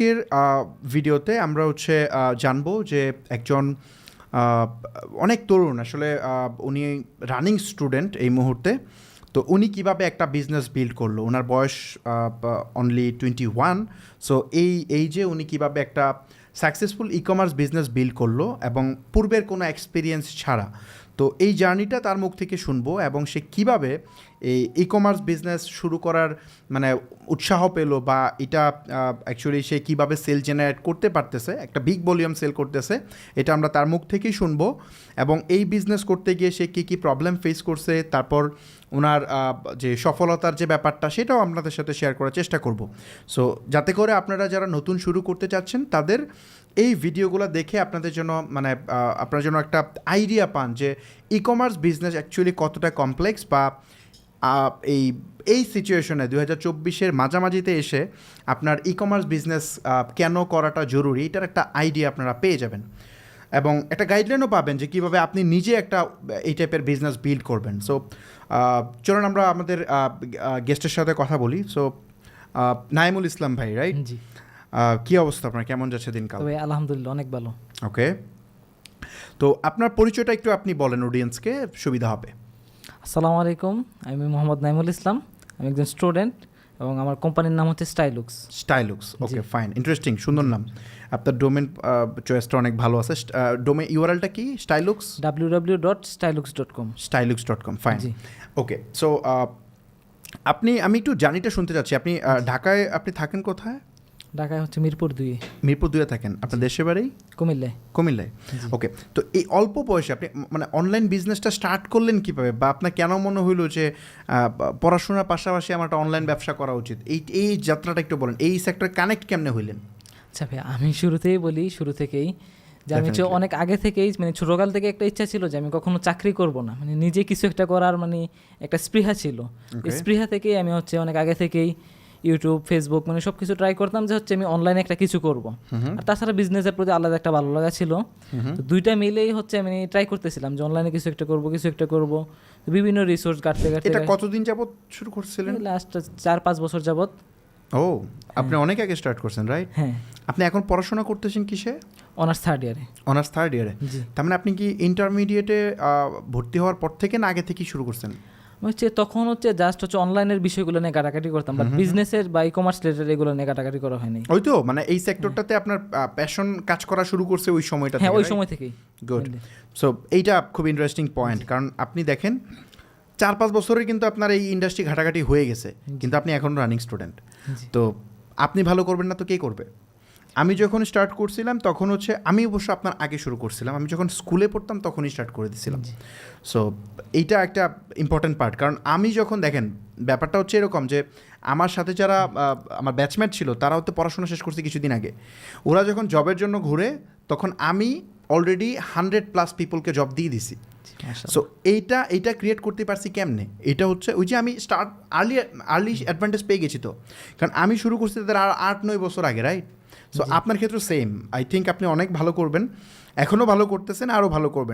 আজকের ভিডিওতে আমরা হচ্ছে জানব যে একজন অনেক তরুণ, আসলে উনি রানিং স্টুডেন্ট এই মুহূর্তে। তো উনি কীভাবে একটা বিজনেস বিল্ড করল? ওনার বয়স অনলি টোয়েন্টি ওয়ান সো এই এই যে উনি কীভাবে একটা successful e commerce business build করল এবং পূর্বের কোনো এক্সপিরিয়েন্স ছাড়া। তো এই জার্নিটা তার মুখ থেকে শুনব এবং সে কীভাবে এই ই কমার্স বিজনেস শুরু করার মানে উৎসাহ পেল বা এটা অ্যাকচুয়ালি সে কীভাবে সেল জেনারেট করতে পারতেছে, একটা বিগ ভলিউম সেল করতেছে, এটা আমরা তার মুখ থেকেই শুনব এবং এই বিজনেস করতে গিয়ে সে কী কী প্রবলেম ফেস করছে, তারপর ওনার যে সফলতার যে ব্যাপারটা সেটাও আপনাদের সাথে শেয়ার করার চেষ্টা করব। সো যাতে করে আপনারা যারা নতুন শুরু করতে চাচ্ছেন, তাদের এই ভিডিওগুলো দেখে আপনাদের জন্য মানে আপনার জন্য একটা আইডিয়া পান যে ই কমার্স বিজনেস অ্যাকচুয়ালি কতটা কমপ্লেক্স বা এই এই সিচুয়েশনে দু হাজার চব্বিশের মাঝামাঝিতে এসে আপনার ই কমার্স বিজনেস কেন করাটা জরুরি, এটার একটা আইডিয়া আপনারা পেয়ে যাবেন। এবং একটা গাইডলাইনও পাবেন যে কীভাবে আপনি নিজে একটা, এই টাইপের বিজনেস বিল্ড করবেন। সো চলুন আমরা আমাদের গেস্টের সাথে কথা বলি। সো নাইমুল ইসলাম ভাই রাইট জি। কী অবস্থা আপনার? কেমন যাচ্ছে দিনকাল? তবে আলহামদুলিল্লাহ অনেক ভালো। ওকে। তো আপনার পরিচয়টা একটু আপনি বলেন অডিয়েন্সকে সুবিধা হবে। আসসালামু আলাইকুম আমি মোহাম্মদ নাইমুল ইসলাম আমি একজন স্টুডেন্ট এবং আমার কোম্পানির নাম হচ্ছে স্টাইলুক্স স্টাইলুক্স ওকে ফাইন ইন্টারেস্টিং সুন্দর নাম। আপনার ডোমেন চয়েসটা অনেক ভালো আছে। ডোমেন ইউআরএলটা কি Stylux W W dot Stylux dot com Stylux dot com fine জি ওকে সো আপনি আমি একটু জানিটা শুনতে চাচ্ছি। আপনি ঢাকায় আপনি থাকেন কোথায়? ঢাকায় হচ্ছে মিরপুর দুই। মিরপুর দুয়ে থাকেন। আপনার দেশে বাড়ি? কুমিল্লায়। কুমিল্লায়? ওকে। তো এই অল্প বয়সে আপনি মানে অনলাইন বিজনেসটা স্টার্ট করলেন কীভাবে? বা আপনার কেন মনে হইল যে পড়াশোনার পাশাপাশি আমার একটা অনলাইন ব্যবসা করা উচিত? এই এই যাত্রাটা একটু বলেন। এই সেক্টর কানেক্ট কেমনে হইলেন? আচ্ছা ভাই আমি শুরুতেই বলি শুরু থেকেই যে আমি হচ্ছে অনেক আগে থেকেই মানে ছোটোকাল থেকে একটা ইচ্ছা ছিল যে আমি কখনো চাকরি করব না। মানে নিজে কিছু একটা করার মানে একটা স্পৃহা ছিল। স্পৃহা থেকেই আমি হচ্ছে অনেক আগে থেকেই ইউটিউব ফেসবুক মানে সব কিছু ট্রাই করতাম যে হচ্ছে আমি অনলাইনে একটা কিছু করব। আর তাছাড়া বিজনেসের প্রতি আলাদা একটা ভালো লাগা ছিল। তো দুইটা মিলেই হচ্ছে আমি ট্রাই করতেছিলাম যে অনলাইনে কিছু একটা করব কিছু একটা করব। বিভিন্ন রিসোর্স কাটতে কাটতে এটা কতদিন যাবত শুরু করছিলেন? লাস্ট চার পাঁচ বছর যাবত ও আপনি অনেক আগে স্টার্ট করছেন রাইট হ্যাঁ। আপনি এখন পড়াশোনা করতেছেন কিসে? অনার্স থার্ড ইয়ারে অনার্স থার্ড ইয়ারে তার মানে আপনি কি ইন্টারমিডিয়েটে ভর্তি হওয়ার পর থেকে না আগে থেকেই শুরু করছেন? হচ্ছে তখন হচ্ছে জাস্ট হচ্ছে অনলাইনের বিষয়গুলো নিয়ে কাটাকাটি করতাম বাট বিজনেসের বা ই কমার্স রিলেটেড এগুলো নিয়ে কাটাকাটি করা হয়নি। ওই তো মানে এই সেক্টরটাতে আপনার প্যাশন কাজ করা শুরু করছে ওই সময়টা হ্যাঁ ওই সময় থেকেই। গুড সো এইটা খুব ইন্টারেস্টিং পয়েন্ট কারণ আপনি দেখেন চার পাঁচ বছরের কিন্তু আপনার এই ইন্ডাস্ট্রি ঘাটাঘাটি হয়ে গেছে কিন্তু আপনি এখন রানিং স্টুডেন্ট তো আপনি ভালো করবেন না তো কে করবে? আমি যখন স্টার্ট করছিলাম তখন হচ্ছে আমি অবশ্য আপনার আগে শুরু করছিলাম। আমি যখন স্কুলে পড়তাম তখনই স্টার্ট করে দিয়েছিলাম সো এইটা একটা ইম্পর্ট্যান্ট পার্ট কারণ আমি যখন দেখেন ব্যাপারটা হচ্ছে এরকম যে আমার সাথে যারা আমার ব্যাচমেট ছিল তারাও তো পড়াশোনা শেষ করছে কিছুদিন আগে। ওরা যখন জবের জন্য ঘুরে তখন আমি অলরেডি হান্ড্রেড প্লাস পিপলকে জব দিয়ে দিছি। সো এইটা এইটা ক্রিয়েট করতে পারছি কেমনে? এটা হচ্ছে ওই যে আমি স্টার্ট আর্লি আর্লি অ্যাডভান্টেজ পেয়ে গেছি তো। কারণ আমি শুরু করছি তাদের আর আট নয় বছর আগে রাইট সো আপনার ক্ষেত্রে সেম আই থিঙ্ক আপনি অনেক ভালো করবেন। এখনও ভালো করতেছেন আরও ভালো করবেন।